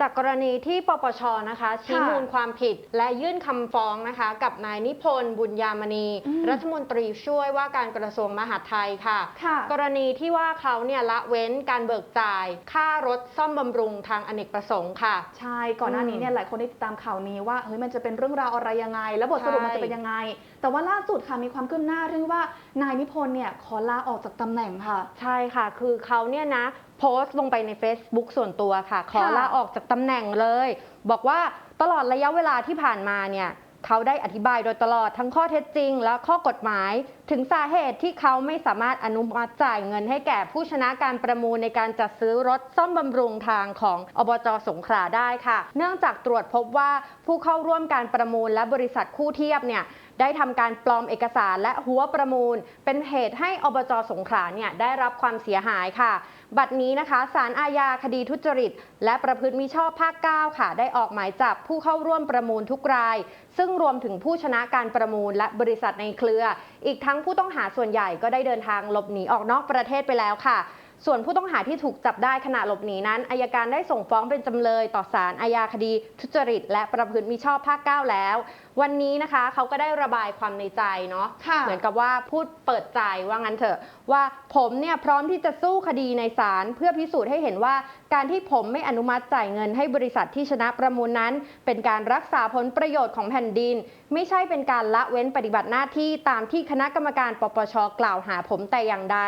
จากกรณีที่ปปชนะคะชี้ค่ะมูลความผิดและยื่นคำฟ้องนะคะ กับนายนิพนธ์บุญยามณีอืมรัฐมนตรีช่วยว่าการกระทรวงมหาดไทยค่ะค่ะ กรณีที่ว่าเขาเนี่ยละเว้นการเบิกจ่าย ค่ารถซ่อมบำรุงทางอเนกประสงค์ค่ะ ใช่ก่อนหน้านี้เนี่ยหลายคนได้ติดตามข่าวนี้ว่าเฮ้ยมันจะเป็นเรื่องราวอะไรยังไง แล้วบทสรุปมันจะเป็นยังไง แต่ว่าล่าสุดค่ะมีความคืบหน้าเรื่องว่านายนิพนธ์เนี่ยขอลาออกจากตำแหน่งค่ะ ใช่ค่ะ คือเขาเนี่ยนะ โพสต์ลงไปใน Facebook ส่วนตัวค่ะ ขอค่ะลาออกจากตำแหน่งเลย บอกว่าตลอดระยะเวลาที่ผ่านมาเนี่ยเขาได้อธิบายโดยตลอดทั้งข้อเท็จจริง และข้อกฎหมาย ถึงสาเหตุที่เขาไม่สามารถอนุมัติจ่ายเงินให้แก่ผู้ชนะการประมูลในการจัดซื้อรถซ่อมบำรุงทางของอบจสงขลาได้ค่ะ เนื่องจากตรวจพบว่าผู้เข้าร่วมการประมูลและบริษัทคู่เทียบเนี่ย ได้ทำการปลอมเอกสารและหัวประมูล เป็นเหตุให้อบจสงขลาเนี่ยได้รับความเสียหายค่ะ บัดนี้นะคะศาลอาญาคดีทุจริต และประพฤติมิชอบภาค 9 ค่ะ ได้ออกหมายจับผู้เข้าร่วมประมูลทุกราย ซึ่งรวมถึงผู้ชนะการประมูลและบริษัทในเครือ อีกทั้งผู้ต้องหาส่วนใหญ่ก็ได้เดินทางหลบหนีออกนอกประเทศไปแล้วค่ะ ส่วนผู้ต้องหาที่ถูกจับได้ขณะหลบหนีนั้นอายการได้ส่งฟ้องเป็นจำเลยต่อศาลอาญาคดี ทุจริต และประพฤติมิชอบภาค 9 แล้ว วันนี้นะคะเขาก็ได้ระบายความในใจเนาะค่ะเหมือนกับว่าพูดเปิดใจว่างั้นเถอะ ว่าผมเนี่ยพร้อมที่จะสู้คดีในศาลเพื่อพิสูจน์ให้เห็นว่า การที่ผมไม่อนุมัติจ่ายเงินให้บริษัทที่ชนะประมูลนั้น เป็นการรักษาผลประโยชน์ของแผ่นดิน ไม่ใช่เป็นการละเว้นปฏิบัติหน้าที่ตามที่คณะกรรมการปปชกล่าวหาผมแต่อย่างใด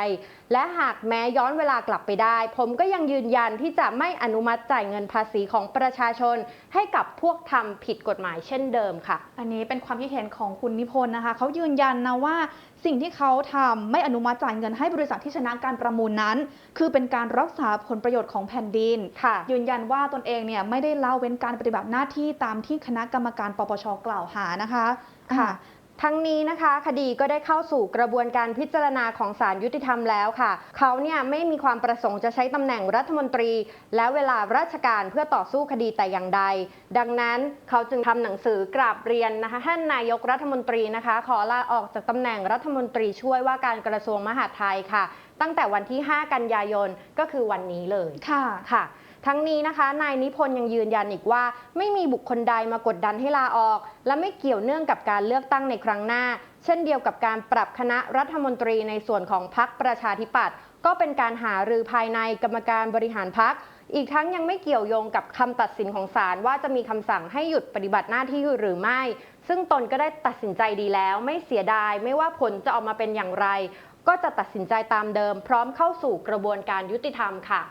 และหากแม้ย้อนเวลากลับไปได้ ผมก็ยังยืนยันที่จะไม่อนุมัติจ่ายเงินภาษีของประชาชน ให้กับพวกทำผิดกฎหมายเช่นเดิมค่ะ อันนี้เป็นความคิดเห็นของคุณนิพนธ์นะคะ เขายืนยันนะว่าสิ่งที่เขาทำไม่อนุมัติจ่ายเงินให้บริษัทที่ชนะการประมูลนั้น คือเป็นการรักษาผลประโยชน์ของแผ่นดินค่ะยืนยันว่าตนเองเนี่ยไม่ได้ละเว้นการปฏิบัติหน้าที่ตามที่คณะกรรมการปปชกล่าวหานะคะค่ะ ทั้งนี้นะคะคดีก็ได้เข้าสู่กระบวนการพิจารณาของศาลยุติธรรมแล้วค่ะ เขาเนี่ยไม่มีความประสงค์จะใช้ตำแหน่งรัฐมนตรี และเวลาราชการเพื่อต่อสู้คดีแต่อย่างใด ดังนั้นเขาจึงทำหนังสือกราบเรียนนะคะท่านนายกรัฐมนตรีนะคะ ขอลาออกจากตำแหน่งรัฐมนตรีช่วยว่าการกระทรวงมหาดไทยค่ะ ตั้งแต่วันที่ 5 กันยายนก็คือวันนี้เลยค่ะค่ะ ทั้งนี้นะคะนายนิพนธ์ยังยืนยันอีกว่า ไม่มีบุคคลใดมากดดันให้ลาออก และไม่เกี่ยวเนื่องกับการเลือกตั้งในครั้งหน้า เช่นเดียวกับการปรับคณะรัฐมนตรีในส่วนของพรรคประชาธิปัตย์ก็เป็นการหารือภายในกรรมการบริหารพรรคอีกทั้งยังไม่เกี่ยวโยงกับคำตัดสินของศาลว่าจะมีคำสั่งให้หยุดปฏิบัติหน้าที่หรือไม่ ซึ่งตนก็ได้ตัดสินใจดีแล้ว ไม่เสียดาย ไม่ว่าผลจะออกมาเป็นอย่างไร ก็จะตัดสินใจตามเดิม พร้อมเข้าสู่กระบวนการยุติธรรมค่ะ